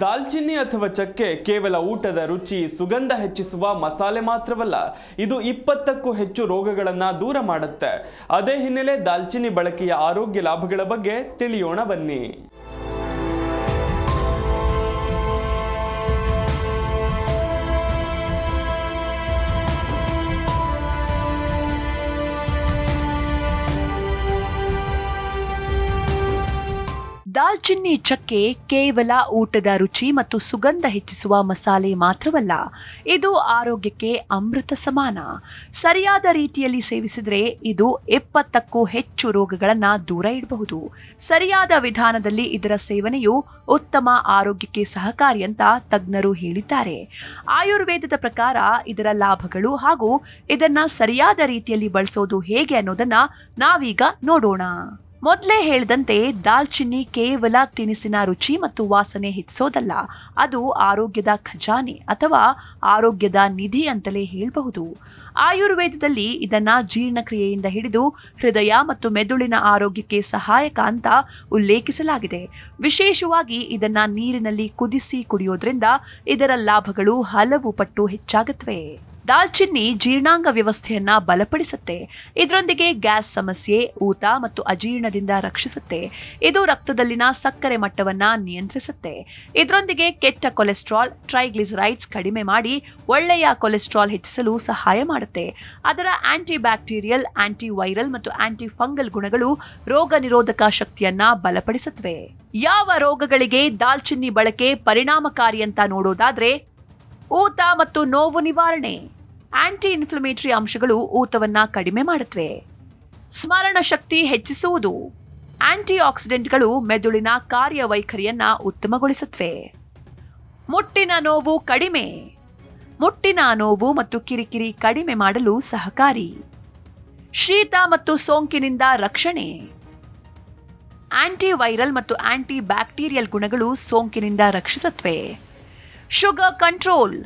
ದಾಲ್ಚಿನ್ನಿ ಅಥವಾ ಚಕ್ಕೆ ಕೇವಲ ಊಟದ ರುಚಿ, ಸುಗಂಧ ಹೆಚ್ಚಿಸುವ ಮಸಾಲೆ ಮಾತ್ರವಲ್ಲ, ಇದು ಇಪ್ಪತ್ತಕ್ಕೂ ಹೆಚ್ಚು ರೋಗಗಳನ್ನು ದೂರ ಮಾಡುತ್ತೆ. ಅದೇ ಹಿನ್ನೆಲೆ ದಾಲ್ಚಿನ್ನಿ ಬಳಕೆಯ ಆರೋಗ್ಯ ಲಾಭಗಳ ಬಗ್ಗೆ ತಿಳಿಯೋಣ ಬನ್ನಿ. ದಾಲ್ಚಿನ್ನಿ ಚಕ್ಕೆ ಕೇವಲ ಊಟದ ರುಚಿ ಮತ್ತು ಸುಗಂಧ ಹೆಚ್ಚಿಸುವ ಮಸಾಲೆ ಮಾತ್ರವಲ್ಲ, ಇದು ಆರೋಗ್ಯಕ್ಕೆ ಅಮೃತ ಸಮಾನ. ಸರಿಯಾದ ರೀತಿಯಲ್ಲಿ ಸೇವಿಸಿದರೆ ಇದು ಎಪ್ಪತ್ತಕ್ಕೂ ಹೆಚ್ಚು ರೋಗಗಳನ್ನು ದೂರ ಇಡಬಹುದು. ಸರಿಯಾದ ವಿಧಾನದಲ್ಲಿ ಇದರ ಸೇವನೆಯು ಉತ್ತಮ ಆರೋಗ್ಯಕ್ಕೆ ಸಹಕಾರಿ ಅಂತ ತಜ್ಞರು ಹೇಳಿದ್ದಾರೆ. ಆಯುರ್ವೇದದ ಪ್ರಕಾರ ಇದರ ಲಾಭಗಳು ಹಾಗೂ ಇದನ್ನ ಸರಿಯಾದ ರೀತಿಯಲ್ಲಿ ಬಳಸೋದು ಹೇಗೆ ಅನ್ನೋದನ್ನ ನಾವೀಗ ನೋಡೋಣ. ಮೊದಲೇ ಹೇಳಿದಂತೆ ದಾಲ್ಚಿನ್ನಿ ಕೇವಲ ತಿನಿಸಿನ ರುಚಿ ಮತ್ತು ವಾಸನೆ ಹೆಚ್ಚಿಸೋದಲ್ಲ ಅದು ಆರೋಗ್ಯದ ಖಜಾನೆ ಅಥವಾ ಆರೋಗ್ಯದ ನಿಧಿ ಅಂತಲೇ ಹೇಳಬಹುದು. ಆಯುರ್ವೇದದಲ್ಲಿ ಇದನ್ನು ಜೀರ್ಣಕ್ರಿಯೆಯಿಂದ ಹಿಡಿದು ಹೃದಯ ಮತ್ತು ಮೆದುಳಿನ ಆರೋಗ್ಯಕ್ಕೆ ಸಹಾಯಕ ಅಂತ ಉಲ್ಲೇಖಿಸಲಾಗಿದೆ. ವಿಶೇಷವಾಗಿ ಇದನ್ನು ನೀರಿನಲ್ಲಿ ಕುದಿಸಿ ಕುಡಿಯೋದ್ರಿಂದ ಇದರ ಲಾಭಗಳು ಹಲವು ಪಟ್ಟು ಹೆಚ್ಚಾಗುತ್ತವೆ. ದಾಲ್ಚಿನ್ನಿ ಜೀರ್ಣಾಂಗ ವ್ಯವಸ್ಥೆಯನ್ನ ಬಲಪಡಿಸುತ್ತೆ. ಇದರೊಂದಿಗೆ ಗ್ಯಾಸ್ ಸಮಸ್ಯೆ, ಊತ ಮತ್ತು ಅಜೀರ್ಣದಿಂದ ರಕ್ಷಿಸುತ್ತೆ. ಇದು ರಕ್ತದಲ್ಲಿನ ಸಕ್ಕರೆ ಮಟ್ಟವನ್ನ ನಿಯಂತ್ರಿಸುತ್ತೆ. ಇದರೊಂದಿಗೆ ಕೆಟ್ಟ ಕೊಲೆಸ್ಟ್ರಾಲ್, ಟ್ರೈಗ್ಲಿಸರೈಡ್ಸ್ ಕಡಿಮೆ ಮಾಡಿ ಒಳ್ಳೆಯ ಕೊಲೆಸ್ಟ್ರಾಲ್ ಹೆಚ್ಚಿಸಲು ಸಹಾಯ ಮಾಡುತ್ತೆ. ಅದರ ಆಂಟಿ ಬ್ಯಾಕ್ಟೀರಿಯಲ್ ಆಂಟಿ ವೈರಲ್ ಮತ್ತು ಆಂಟಿ ಫಂಗಲ್ ಗುಣಗಳು ರೋಗ ನಿರೋಧಕ ಶಕ್ತಿಯನ್ನ ಬಲಪಡಿಸುತ್ತವೆ. ಯಾವ ರೋಗಗಳಿಗೆ ದಾಲ್ಚಿನ್ನಿ ಬಳಕೆ ಪರಿಣಾಮಕಾರಿ ಅಂತ ನೋಡೋದಾದ್ರೆ ಊತ ಮತ್ತು ನೋವು ನಿವಾರಣೆ. ಆಂಟಿ ಇನ್ಫ್ಲಮೇಟರಿ ಅಂಶಗಳು ಊತವನ್ನು ಕಡಿಮೆ ಮಾಡುತ್ತವೆ. ಸ್ಮರಣ ಶಕ್ತಿ ಹೆಚ್ಚಿಸುವುದು. ಆಂಟಿ ಆಕ್ಸಿಡೆಂಟ್ಗಳು ಮೆದುಳಿನ ಕಾರ್ಯವೈಖರಿಯನ್ನ ಉತ್ತಮಗೊಳಿಸುತ್ತವೆ. ಮುಟ್ಟಿನ ನೋವು ಕಡಿಮೆ. ಮುಟ್ಟಿನ ನೋವು ಮತ್ತು ಕಿರಿಕಿರಿ ಕಡಿಮೆ ಮಾಡಲು ಸಹಕಾರಿ. ಶೀತ ಮತ್ತು ಸೋಂಕಿನಿಂದ ರಕ್ಷಣೆ. ಆಂಟಿ ವೈರಲ್ ಮತ್ತು ಆಂಟಿ ಬ್ಯಾಕ್ಟೀರಿಯಲ್ ಗುಣಗಳು ಸೋಂಕಿನಿಂದ ರಕ್ಷಿಸುತ್ತವೆ ಶುಗರ್ ಕಂಟ್ರೋಲ್.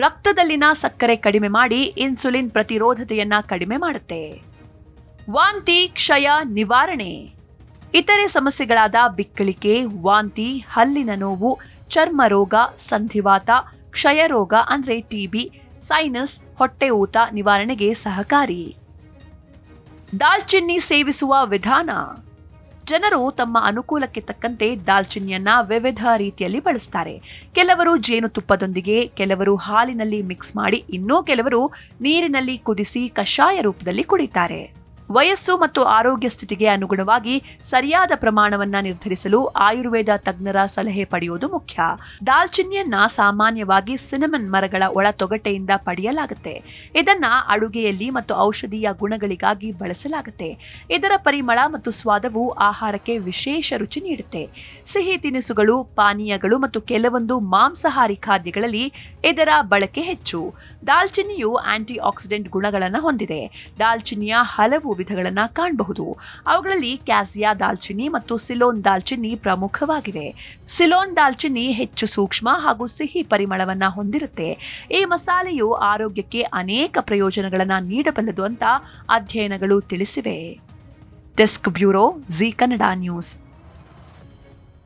ರಕ್ತದಲ್ಲಿನ ಸಕ್ಕರೆ ಕಡಿಮೆ ಮಾಡಿ ಇನ್ಸುಲಿನ್ ಪ್ರತಿರೋಧತೆಯನ್ನ ಕಡಿಮೆ ಮಾಡುತ್ತೆ. ವಾಂತಿ, ಕ್ಷಯ, ನಿವಾರಣೆ. ಇತರೆ ಸಮಸ್ಯೆಗಳಾದ ಬಿಕ್ಕಳಿಕೆ, ವಾಂತಿ, ಹಲ್ಲಿನ ನೋವು, ಚರ್ಮ ರೋಗ, ಸಂಧಿವಾತ, ಕ್ಷಯ ರೋಗ ಅಂದ್ರೆ ಟಿಬಿ ಸೈನಸ್ ಹೊಟ್ಟೆ ಊತ ನಿವಾರಣೆಗೆ ಸಹಕಾರಿ. ದಾಲ್ಚಿನ್ನಿ ಸೇವಿಸುವ ವಿಧಾನ. ಜನರು ತಮ್ಮ ಅನುಕೂಲಕ್ಕೆ ತಕ್ಕಂತೆ ದಾಲ್ಚಿನ್ನಿಯನ್ನ ವಿವಿಧ ರೀತಿಯಲ್ಲಿ ಬಳಸ್ತಾರೆ. ಕೆಲವರು ಜೇನುತುಪ್ಪದೊಂದಿಗೆ ಕೆಲವರು ಹಾಲಿನಲ್ಲಿ ಮಿಕ್ಸ್ ಮಾಡಿ, ಇನ್ನೂ ಕೆಲವರು ನೀರಿನಲ್ಲಿ ಕುದಿಸಿ ಕಷಾಯ ರೂಪದಲ್ಲಿ ಕುಡಿತಾರೆ. ವಯಸ್ಸು ಮತ್ತು ಆರೋಗ್ಯ ಸ್ಥಿತಿಗೆ ಅನುಗುಣವಾಗಿ ಸರಿಯಾದ ಪ್ರಮಾಣವನ್ನ ನಿರ್ಧರಿಸಲು ಆಯುರ್ವೇದ ತಜ್ಞರ ಸಲಹೆ ಪಡೆಯುವುದು ಮುಖ್ಯ. ದಾಲ್ಚಿನ್ನಿಯನ್ನ ಸಾಮಾನ್ಯವಾಗಿ ಸಿನಮನ್ ಮರಗಳ ಒಳ ತೊಗಟೆಯಿಂದ ಪಡೆಯಲಾಗುತ್ತೆ. ಇದನ್ನ ಅಡುಗೆಯಲ್ಲಿ ಮತ್ತು ಔಷಧೀಯ ಗುಣಗಳಿಗಾಗಿ ಬಳಸಲಾಗುತ್ತೆ. ಇದರ ಪರಿಮಳ ಮತ್ತು ಸ್ವಾದವು ಆಹಾರಕ್ಕೆ ವಿಶೇಷ ರುಚಿ ನೀಡುತ್ತೆ. ಸಿಹಿ ತಿನಿಸುಗಳು, ಪಾನೀಯಗಳು ಮತ್ತು ಕೆಲವೊಂದು ಮಾಂಸಾಹಾರಿ ಖಾದ್ಯಗಳಲ್ಲಿ ಇದರ ಬಳಕೆ ಹೆಚ್ಚು. ದಾಲ್ಚಿನ್ನಿಯು ಆಂಟಿ ಆಕ್ಸಿಡೆಂಟ್ ಗುಣಗಳನ್ನು ಹೊಂದಿದೆ. ದಾಲ್ಚಿನ್ನಿಯ ಹಲವು ವಿಧಗಳನ್ನು ಕಾಣಬಹುದು. ಅವುಗಳಲ್ಲಿ ಕ್ಯಾಸಿಯಾ ದಾಲ್ಚಿನ್ನಿ ಮತ್ತು ಸಿಲೋನ್ ದಾಲ್ಚಿನ್ನಿ ಪ್ರಮುಖವಾಗಿವೆ. ಸಿಲೋನ್ ದಾಲ್ಚಿನ್ನಿ ಹೆಚ್ಚು ಸೂಕ್ಷ್ಮ ಹಾಗೂ ಸಿಹಿ ಪರಿಮಳವನ್ನು ಹೊಂದಿರುತ್ತೆ. ಈ ಮಸಾಲೆಯು ಆರೋಗ್ಯಕ್ಕೆ ಅನೇಕ ಪ್ರಯೋಜನಗಳನ್ನು ನೀಡಬಲ್ಲದು ಅಂತ ಅಧ್ಯಯನಗಳು ತಿಳಿಸಿವೆ. Desk bureau, Zee Kannada news.